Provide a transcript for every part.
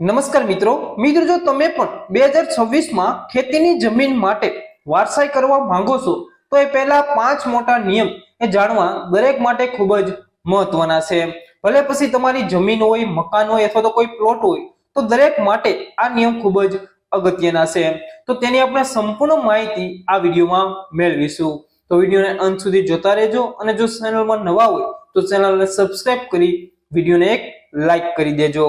નમસ્કાર મિત્રો મિત્રો જો તમે પણ બે હજાર છવ્વીસમાં ખેતીની જમીન માટે વારસાઈ કરવા માંગો છો, તો એ પહેલા પાંચ મોટા નિયમ એ જાણવા દરેક માટે ખૂબ જ મહત્વના છે. ભલે પછી તમારી જમીન હોય, મકાન હોય અથવા તો કોઈ પ્લોટ હોય, તો દરેક માટે આ નિયમ ખૂબ જ અગત્યના છે. તો તેની આપણે સંપૂર્ણ માહિતી આ વિડીયોમાં મેળવીશું. તો વિડીયોને અંત સુધી જોતા રહેજો અને જો ચેનલમાં નવા હોય, તો ચેનલને સબસ્ક્રાઇબ કરી વિડીયોને એક લાઈક કરી દેજો.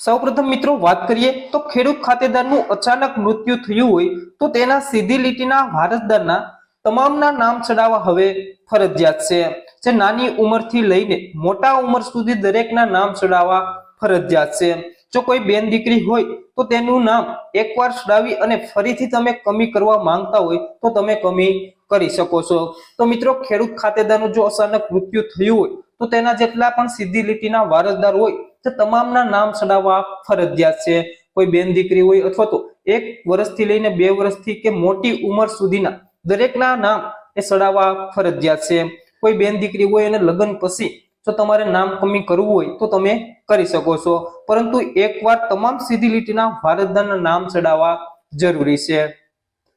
સૌપ્રથમ મિત્રો વાત કરીએ તો ખેડૂત ખાતેદારનું અચાનક મૃત્યુ થયું હોય તો તેના સીધી લીટીના વારસદારના તમામના નામ ચડાવવા હવે ફરજિયાત છે. જે નાની ઉંમરથી લઈને મોટા ઉંમર સુધી દરેકના નામ ચડાવવા ફરજિયાત છે. જો કોઈ બેન દીકરી હોય તો તેનું નામ એકવાર ચડાવી અને ફરીથી તમે કમી કરવા માંગતા હોય તો તમે કમી કરી શકો છો. તો મિત્રો ખેડૂત ખાતેદારનું જો અચાનક મૃત્યુ થયું હોય તો તેના જેટલા પણ સીધી લીટીના વારસદાર હોય તે તમામના નામ ચડાવવા ફરજિયાત છે. કોઈ બેન દીકરી હોય અથવા તો એક વર્ષથી લઈને બે વર્ષથી કે મોટી ઉંમર સુધીના દરેકના નામ એ ચડાવવા ફરજિયાત છે. કોઈ બેન દીકરી હોય અને લગ્ન પછી જો તમારે નામ કમી કરવું હોય તો તમે કરી શકો છો. પરંતુ એકવાર તમામ સીધી લીટીના વારસદારના નામ ચડાવવા જરૂરી છે.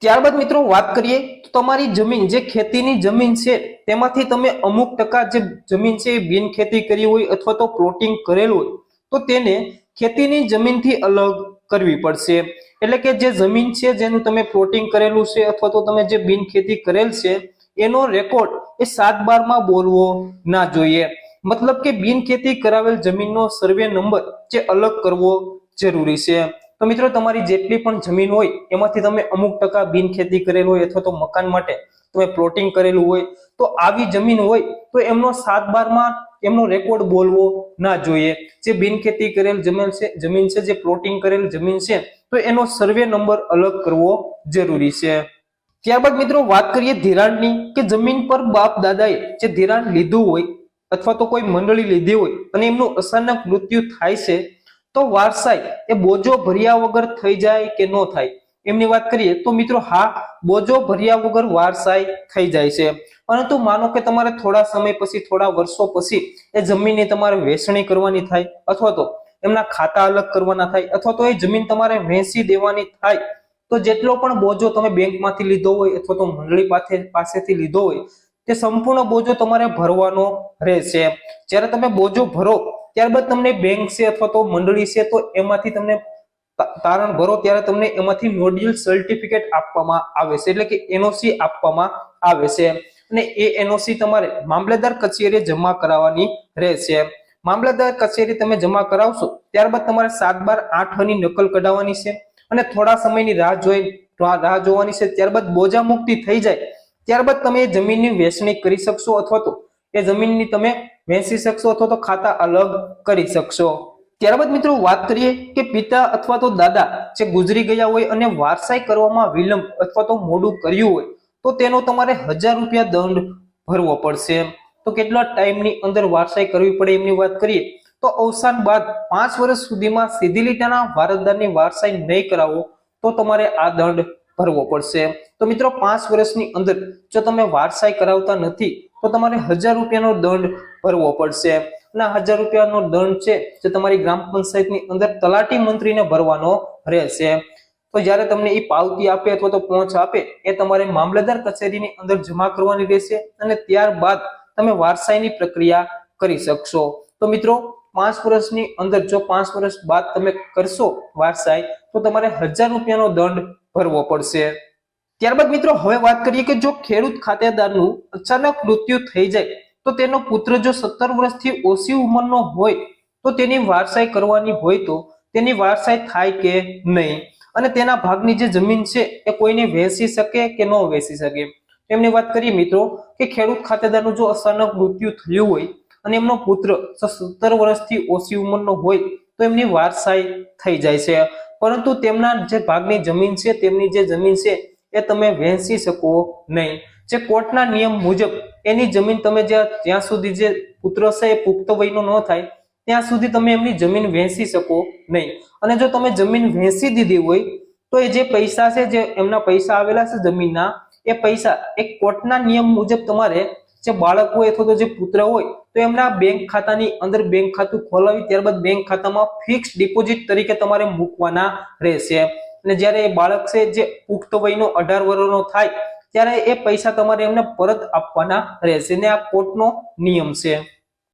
ત્યારબાદ મિત્રો વાત કરીએ તો તમારી જમીન, જે ખેતીની જમીન છે, તેમાંથી તમે અમુક ટકા જે જમીન છે એ બિન ખેતી કરી હોય અથવા તો પ્લોટિંગ કરેલું હોય, તો તેને ખેતીની જમીનથી અલગ કરવી પડશે. એટલે કે જે જમીન છે, જેનું તમે પ્લોટિંગ કરેલું છે અથવા તો તમે જે બિન ખેતી કરેલ છે, એનો રેકોર્ડ એ સાત બારમાં બોલવો ના જોઈએ. મતલબ કે બિન ખેતી કરાવેલ જમીનનો સર્વે નંબર જે અલગ કરવો જરૂરી છે. તો મિત્રો, તમારી જેટલી પણ જમીન હોય, એમાંથી તમે અમુક ટકા બિન ખેતી કરેલું હોય અથવા તો મકાન માટે તમે પ્લોટિંગ કરેલું હોય, તો આવી જમીન હોય, તો એમનો સાત બારમાં એમનો રેકોર્ડ બોલવો ના જોઈએ. જે બિન ખેતી કરેલ જમીન છે જમીન છે, જે પ્લોટિંગ કરેલ જમીન છે, તો એનો સર્વે નંબર અલગ કરવો જરૂરી છે. ત્યારબાદ મિત્રો, વાત કરીએ ધિરાણની, કે જમીન પર બાપ દાદાએ જે ધિરાણ લીધું હોય અથવા તો કોઈ મંડળી લીધી હોય અને એમનું અચાનક મૃત્યુ થાય છે તો વારસાઈ એ બોજો ભર્યા વગર થઈ જાય કે ન થાય? એમની વાત કરીએ તો મિત્રો હા, બોજો ભર્યા વગર વારસાઈ થઈ જાય છે. પરંતુ માનો કે તમારે થોડા સમય પછી, થોડા વર્ષો પછી એ જમીનની તમારે વેચણી કરવાની થાય અથવા તો એમના ખાતા અલગ કરવાના થાય અથવા તો એ જમીન તમારે વેચી દેવાની થાય, તો જેટલો પણ બોજો તમે બેંકમાંથી લીધો હોય અથવા તો મંડળી પાસે પાસેથી લીધો હોય, તે સંપૂર્ણ બોજો તમારે ભરવાનો રહેશે. જ્યારે તમે બોજો ભરો ત્યારબાદ તમને બેંક છે અથવા તો મંડળી છે, તો એમાંથી તમને તારણ ભરો ત્યારે તમને એમાંથી મોડ્યુલ સર્ટિફિકેટ આપવામાં આવે છે, એટલે કે એનઓસી આપવામાં આવે છે. અને એ એનઓસી તમારે મામલેદાર કચેરીએ જમા કરાવવાની રહેશે. મામલતદાર કચેરી તમે જમા કરાવશો, ત્યારબાદ તમારે સાત બાર આઠની નકલ કઢાવવાની છે અને થોડા સમયની રાહ જોઈ રાહ જોવાની છે. ત્યારબાદ બોજા મુક્તિ થઈ જાય, ત્યારબાદ તમે જમીનની વેચણી કરી શકશો અથવા તો એ જમીનની તમે વેચી શકશો અથવા તો ખાતા અલગ કરી શકશો. ત્યારબાદ મિત્રો વાત કરીએ કે પિતા અથવા તો દાદા જે ગુજરી ગયા હોય અને વારસાઈ કરવામાં વિલંબ અથવા તો મોડું કર્યું હોય, તો તેનો તમારે હજાર રૂપિયા દંડ ભરવો પડશે. તો કેટલા ટાઈમની અંદર વારસાઈ કરવી પડે એમની વાત કરીએ, તો અવસાન બાદ પાંચ વર્ષ સુધીમાં સીધી લીટાના વારસદારની વારસાઈ નહીં કરાવો, તો તમારે આ દંડ ભરવો પડશે. તો મિત્રો પાંચ વર્ષની અંદર જો તમે વારસાઈ કરાવતા નથી તો તમારે હજાર રૂપિયાનો દંડ ભરવો પડશે. અને આ હજાર રૂપિયાનો દંડ છે જે તમારી ગ્રામ પંચાયતની અંદર તલાટી મંત્રીને ભરવાનો રહેશે. તો જ્યારે તમને એ પાવતી આપે અથવા તો પહોંચ આપે, એ તમારે મામલતદાર કચેરીની અંદર જમા કરવાની રહેશે અને ત્યારબાદ તમે વારસાઈની પ્રક્રિયા કરી શકશો. તો મિત્રો, પાંચ વર્ષની અંદર જો પાંચ વર્ષ બાદ તમે કરશો વારસાઈ, તો તમારે હજાર રૂપિયાનો દંડ ભરવો પડશે. ત્યારબાદ મિત્રો, હવે વાત કરીએ કે જો ખેડૂત ખાતેદારનું અચાનક મૃત્યુ થઈ જાય, તો તેનો પુત્ર જો સત્તર વર્ષથી ઓછી ઉંમરનો હોય, તો તેની વારસાઈ કરવાની હોય તો તેની વારસાઈ થાય કે નહીં? અને તેના ભાગની જે જમીન છે, એ કોઈને વેચી શકે કે ન વેચી શકે? એમની વાત કરીએ મિત્રો, કે ખેડૂત ખાતેદારનું જો અચાનક મૃત્યુ થયું હોય, અને એમનો પુત્ર સત્તર વર્ષથી ઓછી ઉંમરનો હોય, તો એમની વારસાઈ થઈ જાય છે. પરંતુ તેમના જે ભાગની જમીન છે, તેમની જે જમીન છે એ તમે વહેંચી શકો નહીં. જે કોર્ટના નિયમ મુજબ એની જમીન તમે જ્યાં જ્યાં સુધી જે પુત્ર છે એ પુખ્ત વયનો ન થાય, ત્યાં સુધી તમે એમની જમીન વહેંચી શકો નહીં. અને જો તમે જમીન વહેંચી દીધી હોય, તો એ જે પૈસા છે, જે એમના પૈસા આવેલા છે જમીનના, એ પૈસા એક કોર્ટના નિયમ મુજબ તમારે જે બાળક હોય અથવા તો જે પુત્ર હોય, તો એમના બેંક ખાતાની અંદર બેંક ખાતું ખોલાવી, ત્યારબાદ બેંક ખાતામાં ફિક્સ ડિપોઝિટ તરીકે તમારે મૂકવાના રહેશે. અને જ્યારે એ બાળક છે જે પુખ્ત વયનો અઢાર વર્ષનો થાય, ત્યારે એ પૈસા તમારે એમને પરત આપવાના રહેશે. ને આ કોર્ટનો નિયમ છે.